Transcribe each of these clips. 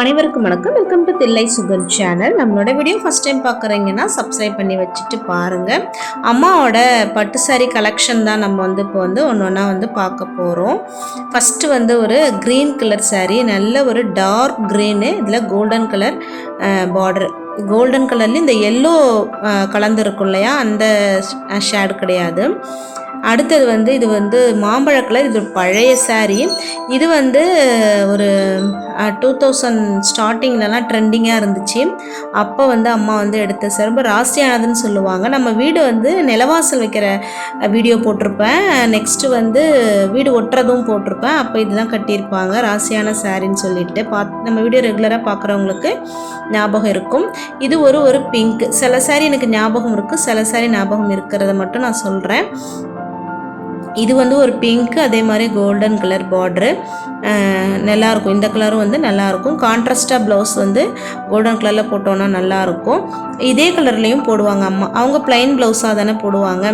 அனைவருக்கும் வணக்கம். Welcome to Thillai sugar channel நம்மளோட வீடியோ ஃபஸ்ட் டைம் பார்க்குறீங்கன்னா சப்ஸ்கிரைப் பண்ணி வச்சுட்டு பாருங்கள் அம்மாவோட பட்டு சாரி கலெக்ஷன் தான் நம்ம வந்து இப்போ வந்து ஒன்று ஒன்றா வந்து பார்க்க போகிறோம் ஃபஸ்ட்டு வந்து ஒரு க்ரீன் கலர் சாரீ நல்ல ஒரு டார்க் க்ரீனு இதில் கோல்டன் கலர் பார்டர் கோல்டன் கலர்லேயும் இந்த எல்லோ கலந்துருக்கும் இல்லையா? அந்த ஷேடு கிடையாது. அடுத்தது வந்து இது வந்து மாம்பழ கலர் இது ஒரு பழைய சாரீ இது வந்து ஒரு டூ தௌசண்ட் ஸ்டார்டிங்லலாம் ட்ரெண்டிங்காக இருந்துச்சு. அப்போ வந்து அம்மா வந்து எடுத்த சார் ரொம்ப ராசியானதுன்னு சொல்லுவாங்க. நம்ம வீடு வந்து நிலவாசல் வைக்கிற வீடியோ போட்டிருப்பேன். நெக்ஸ்ட்டு வந்து வீடு ஒட்டுறதும் போட்டிருப்பேன். அப்போ இதுதான் கட்டியிருப்பாங்க ராசியான சாரின்னு சொல்லிட்டு. பாத் நம்ம வீடியோ ரெகுலராக பார்க்குறவங்களுக்கு ஞாபகம் இருக்கும். இது ஒரு ஒரு பிங்க் சில சாரி எனக்கு ஞாபகம் இருக்குது சில சாரி ஞாபகம் இருக்கிறத மட்டும் நான் சொல்கிறேன் இது வந்து ஒரு பிங்க் அதே மாதிரி கோல்டன் கலர் பார்ட்ரு நல்லாயிருக்கும். இந்த கலரும் வந்து நல்லாயிருக்கும். கான்ட்ராஸ்டாக ப்ளவுஸ் வந்து கோல்டன் கலரில் போட்டோன்னா நல்லாயிருக்கும். இதே கலர்லேயும் போடுவாங்க அம்மா. அவங்க ப்ளைன் ப்ளவுஸாக தானே போடுவாங்க.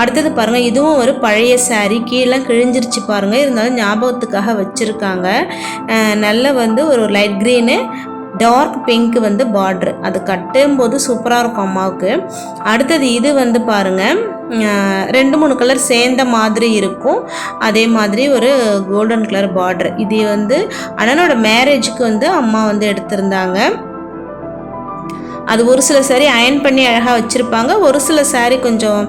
அடுத்தது பாருங்கள் இதுவும் ஒரு பழைய சாரீ கீழே கிழிஞ்சிருச்சு பாருங்கள் இருந்தாலும் ஞாபகத்துக்காக வச்சுருக்காங்க. நல்ல வந்து ஒரு லைட் க்ரீனு டார்க் பிங்க் வந்து பார்ட்ரு அது கட்டும்போது சூப்பராக இருக்கும் அம்மாவுக்கு. அடுத்தது இது வந்து பாருங்கள் ரெண்டு மூணு கலர் சேர்ந்த மாதிரி இருக்கும். அதே மாதிரி ஒரு கோல்டன் கலர் பார்ட்ரு இது வந்து அண்ணனோட மேரேஜுக்கு வந்து அம்மா வந்து எடுத்திருந்தாங்க. அது ஒரு சில saree அயன் பண்ணி அழகாக வச்சுருப்பாங்க. ஒரு சில saree கொஞ்சம்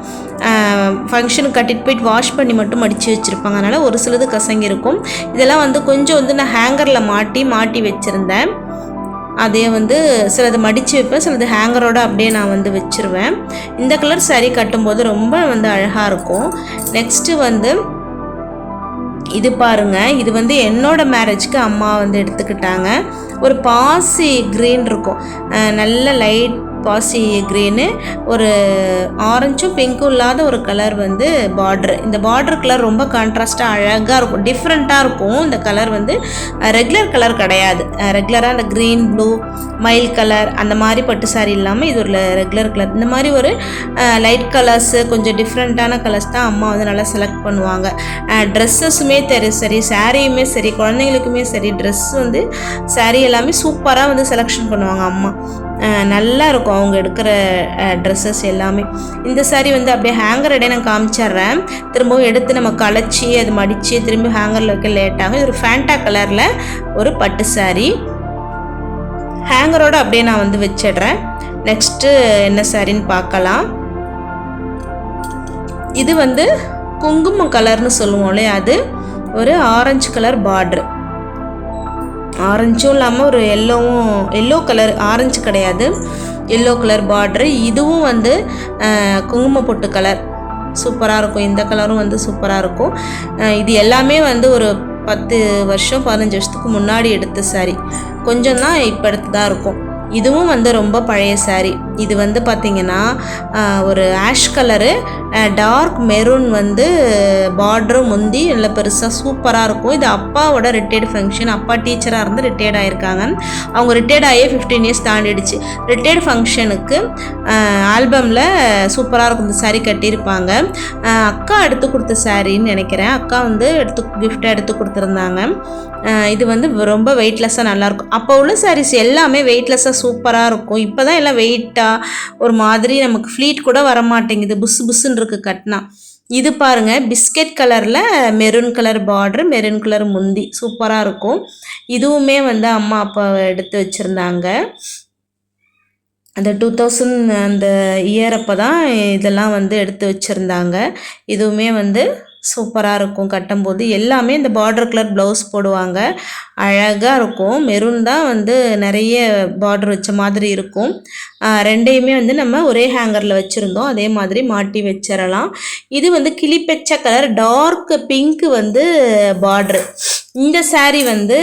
ஃபங்க்ஷனுக்கு கட்டிட்டு போயிட்டு வாஷ் பண்ணி மட்டும் அடித்து வச்சுருப்பாங்க. அதனால் ஒரு சிலது கசங்கி இருக்கும். இதெல்லாம் வந்து கொஞ்சம் வந்து நான் ஹேங்கரில் மாட்டி மாட்டி வச்சுருந்தேன். அதே வந்து சிலது மடித்து வைப்பேன் சிலது ஹேங்கரோட அப்படியே நான் வந்து வச்சுருவேன். இந்த கலர் சரி கட்டும்போது ரொம்ப வந்து அழகாக இருக்கும். நெக்ஸ்ட்டு வந்து இது பாருங்க. இது வந்து என்னோட மேரேஜ்க்கு அம்மா வந்து எடுத்துக்கிட்டாங்க. ஒரு பாசி க்ரீன் இருக்கும். நல்ல லைட் பாசி க்ரீனு ஒரு ஆரஞ்சும் பிங்க்கும் இல்லாத ஒரு கலர் வந்து பார்ட்ரு இந்த பார்டர் கலர் ரொம்ப கான்ட்ராஸ்டாக அழகாக இருக்கும். டிஃப்ரெண்ட்டாக இருக்கும். இந்த கலர் வந்து ரெகுலர் கலர் கிடையாது. ரெகுலராக அந்த க்ரீன் ப்ளூ மயில் கலர் அந்த மாதிரி பட்டு சாரி இல்லாமல் இது ஒரு ரெகுலர் கலர் இந்த மாதிரி ஒரு லைட் கலர்ஸு கொஞ்சம் டிஃப்ரெண்ட்டான கலர்ஸ் தான் அம்மா வந்து நல்லா செலக்ட் பண்ணுவாங்க. ட்ரெஸ்ஸஸுமே தெரி சரி சாரியுமே சரி குழந்தைங்களுக்குமே சரி ட்ரெஸ் வந்து சாரி எல்லாமே சூப்பராக வந்து செலெக்ஷன் பண்ணுவாங்க அம்மா. நல்லா இருக்கும் அவங்க எடுக்கிற ட்ரெஸ்ஸஸ் எல்லாமே. இந்த saree வந்து அப்படியே ஹேங்கர் இடையே நான் காமிச்சிட்றேன். திரும்பவும் எடுத்து நம்ம களைச்சி அது மடித்து திரும்பி ஹேங்கரில் வைக்க லேட்டாகும் இது ஒரு ஃபேண்டா கலரில் ஒரு பட்டு saree. ஹேங்கரோட அப்படியே நான் வந்து வச்சிடுறேன். நெக்ஸ்ட்டு என்ன சாரின்னு பார்க்கலாம். இது வந்து குங்குமம் கலர்னு சொல்லுவோம் இல்லையா அது? ஒரு ஆரஞ்சு கலர் பார்ட்ரு ஆரஞ்சும் இல்லாமல் ஒரு எல்லோவும் எல்லோ கலர் ஆரஞ்சு கிடையாது. எல்லோ கலர் பார்ட்ரு இதுவும் வந்து குங்கும பொட்டு கலர் சூப்பராக இருக்கும். இந்த கலரும் வந்து சூப்பராக இருக்கும். இது எல்லாமே வந்து ஒரு பத்து வருஷம் பதினஞ்சு வருஷத்துக்கு முன்னாடி எடுத்த saree. கொஞ்சம் தான் இப்போ எடுத்து தான் இருக்கும். இதுவும் வந்து ரொம்ப பழைய சாரீ இது வந்து பார்த்திங்கன்னா ஒரு ஆஷ் கலரு டார்க் மெரூன் வந்து பார்டரும் முந்தி நல்ல பெருசாக சூப்பராக இருக்கும். இது அப்பாவோட ரிட்டையர்டு ஃபங்க்ஷன். அப்பா டீச்சராக இருந்து ரிட்டையர்ட் ஆகியிருக்காங்க அவங்க ரிட்டையர்ட் ஆகியே ஃபிஃப்டீன் இயர்ஸ் தாண்டிடுச்சு. ரிட்டையர்டு ஃபங்க்ஷனுக்கு ஆல்பமில் சூப்பராக இருக்கும். இந்த சாரீ கட்டியிருப்பாங்க. அக்கா எடுத்து கொடுத்த சாரின்னு நினைக்கிறேன். அக்கா வந்து எடுத்து கிஃப்டாக எடுத்து கொடுத்துருந்தாங்க. இது வந்து ரொம்ப வெயிட்லெஸ்ஸாக நல்லாயிருக்கும் அப்போ உள்ள சாரீஸ் எல்லாமே வெயிட்லெஸ்ஸாக சூப்பராக இருக்கும். இப்போ தான் எல்லாம் வெயிட்டாக ஒரு மாதிரி நமக்கு ஃப்ளீட் கூட வர மாட்டேங்குது புஸ் புஸ்ஸுன்னு இருக்குது கட்டினா. இது பாருங்க பிஸ்கெட் கலரில் maroon colour border maroon colour முந்தி. சூப்பராக இருக்கும். இதுவுமே வந்து அம்மா அப்பா எடுத்து வச்சுருந்தாங்க. அந்த டூ தௌசண்ட் அந்த இயர் அப்போ தான் இதெல்லாம் வந்து எடுத்து வச்சுருந்தாங்க. இதுவுமே வந்து சூப்பராக இருக்கும் கட்டும்போது. எல்லாமே இந்த பார்டர் கலர் ப்ளவுஸ் போடுவாங்க. அழகாக இருக்கும். மெரூன் தான் வந்து நிறைய பார்டர் வச்ச மாதிரி இருக்கும். ரெண்டையுமே வந்து நம்ம ஒரே ஹேங்கரில் வச்சுருந்தோம். அதே மாதிரி மாட்டி வச்சிடலாம் இது வந்து கிளிப்பச்சை கலர் டார்க் பிங்க் வந்து பார்ட்ரு இந்த saree வந்து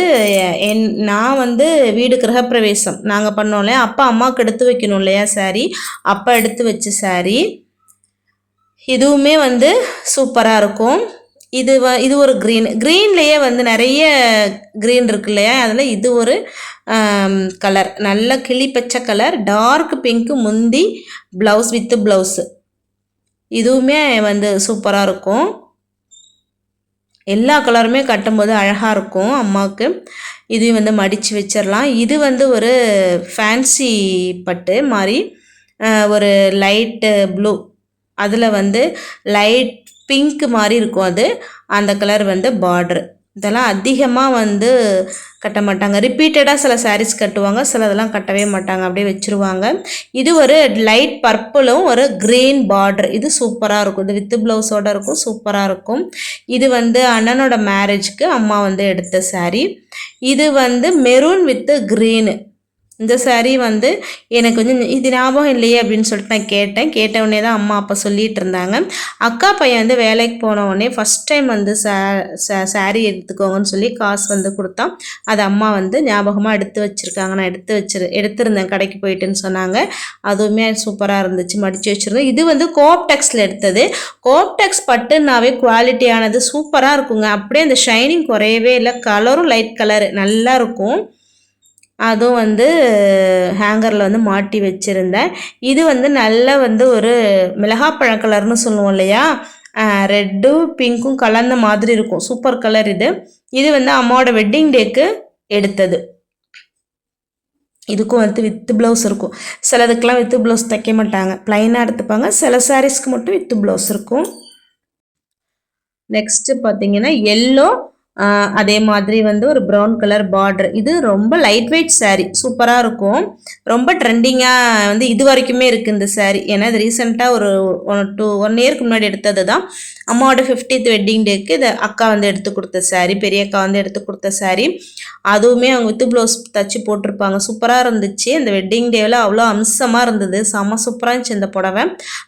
என் நான் வந்து வீடு கிரகப்பிரவேசம். நாங்கள் பண்ணோம் இல்லையா? அப்பா அம்மாவுக்கு எடுத்து வைக்கணும் இல்லையா சாரீ அப்பா எடுத்து வச்ச சாரீ இதுவுமே வந்து சூப்பராக இருக்கும். இது வ இது ஒரு க்ரீன் க்ரீன்லேயே வந்து நிறைய க்ரீன் இருக்கு இல்லையா? அதில் இது ஒரு கலர் நல்ல கிளி பச்சை கலர் டார்க் பிங்க்கு முந்தி ப்ளவுஸ் வித்து ப்ளவுஸு இதுவுமே வந்து சூப்பராக இருக்கும். எல்லா கலருமே கட்டும்போது அழகாக இருக்கும் அம்மாவுக்கு. இதையும் வந்து மடித்து வச்சிடலாம் இது வந்து ஒரு ஃபேன்சி பட்டு மாதிரி ஒரு லைட்டு ப்ளூ அதில் வந்து லைட் பிங்க் மாதிரி இருக்கும் அது. அந்த கலர் வந்து பார்ட்ரு இதெல்லாம் அதிகமாக வந்து கட்ட மாட்டாங்க. ரிப்பீட்டடாக சில சாரீஸ் கட்டுவாங்க. சிலதெல்லாம் கட்டவே மாட்டாங்க. அப்படியே வச்சுருவாங்க. இது ஒரு லைட் பர்பிளும் ஒரு க்ரீன் பார்டர் இது சூப்பராக இருக்கும். இது வித்து ப்ளவுஸோட இருக்கும். சூப்பராக இருக்கும். இது வந்து அண்ணனோட மேரேஜ்க்கு அம்மா வந்து எடுத்த சாரீ இது வந்து மெரூன் வித் க்ரீனு இந்த சாரீ வந்து எனக்கு வந்து இது ஞாபகம் இல்லையே அப்படின்னு சொல்லிட்டு நான் கேட்டேன். கேட்ட உடனே தான் அம்மா அப்பா சொல்லிட்டு இருந்தாங்க. அக்கா பையன் வந்து வேலைக்கு போன உடனே ஃபஸ்ட் டைம் வந்து சாரீ எடுத்துக்கோங்கன்னு சொல்லி காசு வந்து கொடுத்தான். அது அம்மா வந்து ஞாபகமாக எடுத்து வச்சுருக்காங்க. நான் எடுத்து வச்சிரு எடுத்திருந்தேன். கடைக்கு போயிட்டுன்னு சொன்னாங்க. அதுவுமே சூப்பராக இருந்துச்சு. மடித்து வச்சுருந்தோம் இது வந்து கோப்டெக்ஸில் எடுத்தது. கோப்டெக்ஸ் பட்டுனாவே குவாலிட்டியானது சூப்பராக இருக்குங்க. அப்படியே அந்த ஷைனிங் குறையவே இல்லை. கலரும் லைட் கலரு நல்லா இருக்கும். அதுவும் வந்து ஹேங்கரில் வந்து மாட்டி வச்சுருந்தேன். இது வந்து நல்ல வந்து ஒரு மிளகாப்பழ கலர்னு சொல்லுவோம் இல்லையா? ரெட்டும் பிங்க்கும் கலந்த மாதிரி இருக்கும். சூப்பர் கலர் இது. இது வந்து அம்மாவோட வெட்டிங் டேக்கு எடுத்தது. இதுக்கும் வந்து வித்து ப்ளவுஸ் இருக்கும். சிலதுக்கெலாம் வித்து ப்ளவுஸ் தைக்க மாட்டாங்க. ப்ளைனாக எடுத்துப்பாங்க. சில சாரீஸ்க்கு மட்டும் வித்து ப்ளவுஸ் இருக்கும். நெக்ஸ்ட்டு பார்த்தீங்கன்னா எல்லோ அதே மாதிரி வந்து ஒரு ப்ரௌன் கலர் பார்டர் இது ரொம்ப லைட் வெயிட் சாரீ சூப்பராக இருக்கும். ரொம்ப ட்ரெண்டிங்காக வந்து இது வரைக்குமே இருக்குது இந்த சாரீ ஏன்னா இது ரீசெண்டாக ஒரு ஒன் டூ ஒன் இயர்க்கு முன்னாடி எடுத்தது தான். அம்மாவோட ஃபிஃப்டித் வெட்டிங் டேக்கு இதை அக்கா வந்து எடுத்து கொடுத்த சாரீ பெரிய அக்கா வந்து எடுத்து கொடுத்த சாரீ அதுவுமே அவங்க வித்து ப்ளவுஸ் தச்சு போட்டிருப்பாங்க. சூப்பராக இருந்துச்சு. இந்த வெட்டிங் டேவில் அவ்வளோ அம்சமாக இருந்தது. செம்ம சூப்பராக இருந்துச்சு இந்த புடவை.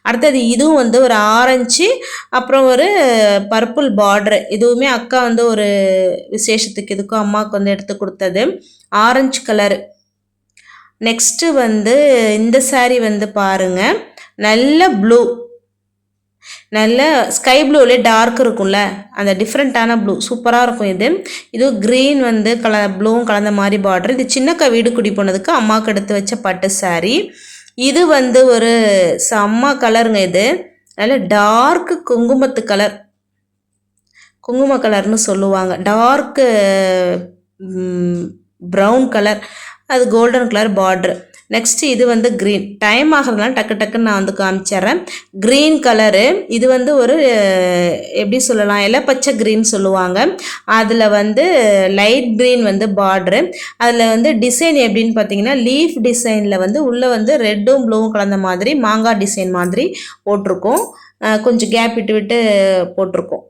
அடுத்தது இதுவும் வந்து ஒரு ஆரஞ்சு அப்புறம் ஒரு பர்பிள் பார்டர் இதுவுமே அக்கா வந்து ஒரு விசேஷத்துக்கு இதுக்கும் அம்மாவுக்கு வந்து எடுத்து கொடுத்தது. ஆரஞ்சு கலர் நெக்ஸ்ட்டு வந்து இந்த சாரீ வந்து பாருங்க. நல்ல ப்ளூ நல்ல ஸ்கை ப்ளூலே டார்க் இருக்கும்ல? அந்த டிஃப்ரெண்ட்டான ப்ளூ சூப்பராக இருக்கும் இது. இது க்ரீன் வந்து கல ப்ளூவும் கலந்த மாதிரி பார்டர் இது சின்னக்கா வீடு குடி போனதுக்கு அம்மாவுக்கு எடுத்து வச்ச பட்டு saree. இது வந்து ஒரு செம்ம கலருங்க இது. நல்ல டார்க் குங்குமத்து கலர் குங்கும கலர்னு சொல்லுவாங்க. டார்க்கு ப்ரௌன் கலர் அது கோல்டன் கலர் பார்டர் நெக்ஸ்ட்டு இது வந்து க்ரீன் டைம் ஆகிறதுனால டக்கு டக்குன்னு நான் வந்து காமிச்சிட்றேன். க்ரீன் கலரு இது வந்து ஒரு எப்படி சொல்லலாம்? இலப்பச்சை க்ரீன் சொல்லுவாங்க. அதில் வந்து லைட் க்ரீன் வந்து பார்டரு அதில் வந்து டிசைன் எப்படின்னு பார்த்தீங்கன்னா லீஃப் டிசைனில் வந்து உள்ளே வந்து ரெட்டும் ப்ளூவும் கலந்த மாதிரி மாங்காய் டிசைன் மாதிரி போட்டிருக்கோம். கொஞ்சம் கேப் விட்டு விட்டு போட்டிருக்கோம்.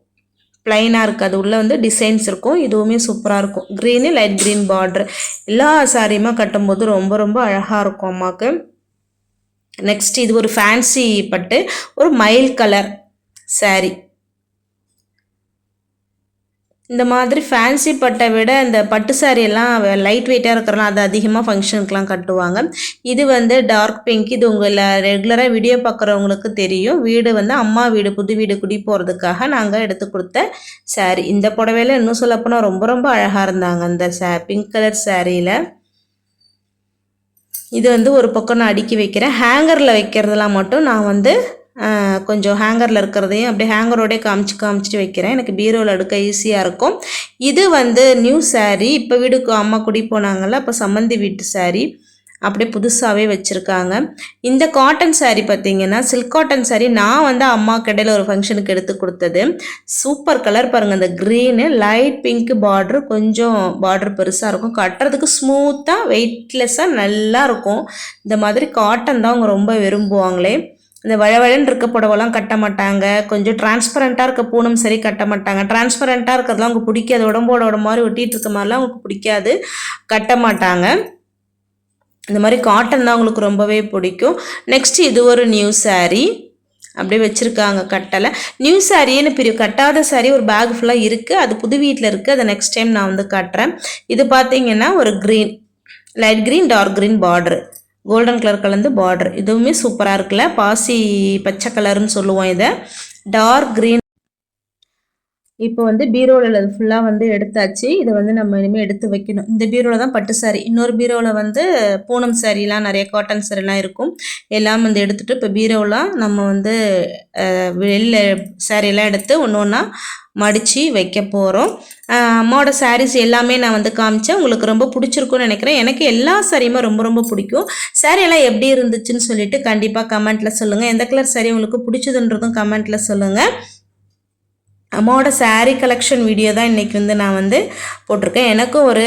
ப்ளைனாக இருக்குது. அது உள்ளே வந்து டிசைன்ஸ் இருக்கும். இதுவுமே சூப்பராக இருக்கும். க்ரீனு லைட் க்ரீன் பார்டர் எல்லா சாரியுமா கட்டும்போது ரொம்ப ரொம்ப அழகாக இருக்கும் அம்மாவுக்கு நெக்ஸ்ட் இது ஒரு ஃபேன்சி பட்டு ஒரு மயில் கலர் saree. இந்த மாதிரி ஃபேன்சி பட்டை விட இந்த பட்டு சாரியெல்லாம் எல்லாம் லைட் வெயிட்டாக இருக்கிறலாம் அது அதிகமாக ஃபங்க்ஷனுக்குலாம் கட்டுவாங்க. இது வந்து டார்க் பிங்க் இது உங்களை ரெகுலராக வீடியோ பார்க்குறவங்களுக்கு தெரியும். வீடு வந்து அம்மா வீடு புது வீடு குடி போகிறதுக்காக நாங்கள் எடுத்து கொடுத்த saree. இந்த புடவையில இன்னும் சொல்லப்போனால் ரொம்ப ரொம்ப அழகாக இருந்தாங்க அந்த சே பிங்க் கலர் சாரியில் இது வந்து ஒரு பக்கம் நான் அடுக்கி வைக்கிறேன். ஹேங்கரில் வைக்கிறதுலாம் மட்டும் நான் வந்து கொஞ்சம் ஹேங்கரில் இருக்கிறதையும் அப்படியே ஹேங்கரோடே காமிச்சு காமிச்சிட்டு வைக்கிறேன். எனக்கு பீரோவில் எடுக்க ஈஸியாக இருக்கும். இது வந்து நியூ சாரீ இப்போ வீடுக்கு அம்மா குடி போனாங்கள்ல அப்போ சம்மந்தி வீட்டு சாரீ அப்படியே புதுசாகவே வச்சுருக்காங்க. இந்த காட்டன் சாரீ பார்த்தீங்கன்னா சில்க் காட்டன் சாரீ நான் வந்து அம்மா கடையில் ஒரு ஃபங்க்ஷனுக்கு எடுத்து கொடுத்தது. சூப்பர் கலர் பாருங்கள் இந்த க்ரீனு லைட் பிங்க் பார்ட்ரு கொஞ்சம் பார்ட்ரு பெருசாக இருக்கும். கட்டுறதுக்கு ஸ்மூத்தாக வெயிட்லெஸ்ஸாக நல்லா இருக்கும். இந்த மாதிரி காட்டன் தான் அவங்க ரொம்ப விரும்புவாங்களே. இந்த வழவழன்னு இருக்க புடவெல்லாம் கட்ட மாட்டாங்க. கொஞ்சம் டிரான்ஸ்பரண்ட்டாக இருக்க பூனும் சரி கட்ட மாட்டாங்க. டிரான்ஸ்பரண்ட்டாக இருக்கிறதுலாம் அவங்க பிடிக்காது. உடம்போட உடம்பு மாதிரி ஒட்டிகிட்டு இருக்க மாதிரிலாம் அவங்களுக்கு பிடிக்காது. கட்ட மாட்டாங்க. இந்த மாதிரி காட்டன் தான் அவங்களுக்கு ரொம்பவே பிடிக்கும். நெக்ஸ்ட் இது ஒரு நியூ சாரீ அப்படியே வச்சுருக்காங்க கட்டலை. நியூ சாரின்னு பிரிவு கட்டாத saree ஒரு பேக் ஃபுல்லாக இருக்குது அது புது வீட்டில் இருக்குது அதை நெக்ஸ்ட் டைம் நான் வந்து கட்டுறேன். இது பார்த்தீங்கன்னா ஒரு green light green dark green border golden colour கலந்து பார்டர் இதுவுமே சூப்பராக இருக்குல்ல? பாசி பச்சை கலர்னு சொல்லுவோம் இதை. டார்க் க்ரீன் இப்போ வந்து பீரோவில் ஃபுல்லாக வந்து எடுத்தாச்சு. இதை வந்து நம்ம இனிமேல் எடுத்து வைக்கணும். இந்த பீரோவில் தான் பட்டு சாரீ இன்னொரு பீரோவில் வந்து பூனம் சாரீலாம் நிறைய காட்டன் சாரீலாம் இருக்கும். எல்லாம் வந்து எடுத்துகிட்டு இப்போ பீரோலாம் நம்ம வந்து வெளியில் வெளில சாரீலாம் எடுத்து ஒன்று ஒன்றா மடித்து வைக்க போகிறோம் அம்மாவோட சாரீஸ் எல்லாமே நான் வந்து காமிச்சேன். உங்களுக்கு ரொம்ப பிடிச்சிருக்கும்னு நினைக்கிறேன். எனக்கு எல்லா சாரியுமே ரொம்ப ரொம்ப பிடிக்கும். சாரியெல்லாம் எப்படி இருந்துச்சுன்னு சொல்லிட்டு கண்டிப்பாக கமெண்ட்டில் சொல்லுங்கள் எந்த கலர் சாரி உங்களுக்கு பிடிச்சதுன்றதும் கமெண்ட்டில் சொல்லுங்கள் அம்மாவோட saree கலெக்ஷன் வீடியோ தான் இன்றைக்கி வந்து நான் வந்து போட்டிருக்கேன். எனக்கும் ஒரு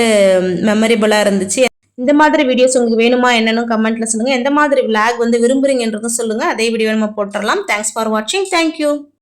மெமரிபுளாக இருந்துச்சு. இந்த மாதிரி வீடியோஸ் உங்களுக்கு வேணுமா என்னன்னு கமெண்ட்டில் சொல்லுங்கள் எந்த மாதிரி விளாக் வந்து விரும்புகிறீங்கன்றதும் சொல்லுங்கள் அதே வீடியோ நம்ம போட்டுடலாம் தேங்க்ஸ் ஃபார் வாட்சிங் தேங்க்யூ